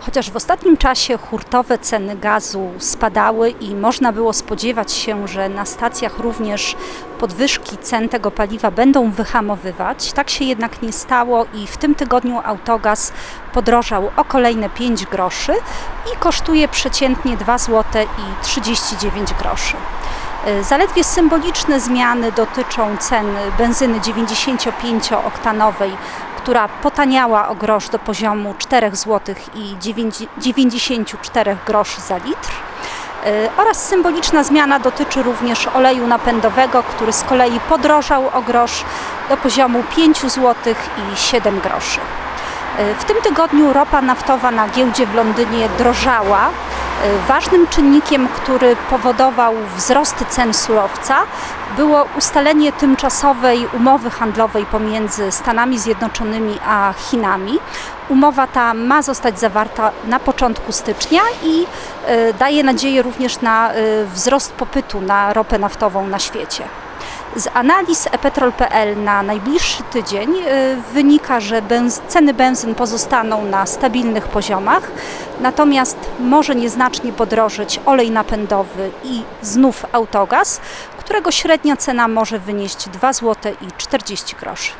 Chociaż w ostatnim czasie hurtowe ceny gazu spadały i można było spodziewać się, że na stacjach również podwyżki cen tego paliwa będą wyhamowywać, tak się jednak nie stało i w tym tygodniu autogaz podrożał o kolejne 5 groszy i kosztuje przeciętnie 2 zł i 39 groszy. Y, Zaledwie symboliczne zmiany dotyczą cen benzyny 95-oktanowej, która potaniała o grosz do poziomu 4 zł i 94 groszy za litr. Y, Oraz symboliczna zmiana dotyczy również oleju napędowego, który z kolei podrożał o grosz do poziomu 5 zł i 7 groszy. Y, W tym tygodniu ropa naftowa na giełdzie w Londynie drożała. Y, Ważnym czynnikiem, który powodował wzrost cen surowca, było ustalenie tymczasowej umowy handlowej pomiędzy Stanami Zjednoczonymi a Chinami. Umowa ta ma zostać zawarta na początku stycznia i y, daje nadzieję również na y, wzrost popytu na ropę naftową na świecie. Z analiz epetrol.pl na najbliższy tydzień y, wynika, że benz- ceny benzyn pozostaną na stabilnych poziomach, natomiast może nieznacznie podrożyć olej napędowy i znów autogaz, którego średnia cena może wynieść 2 zł i 40 groszy.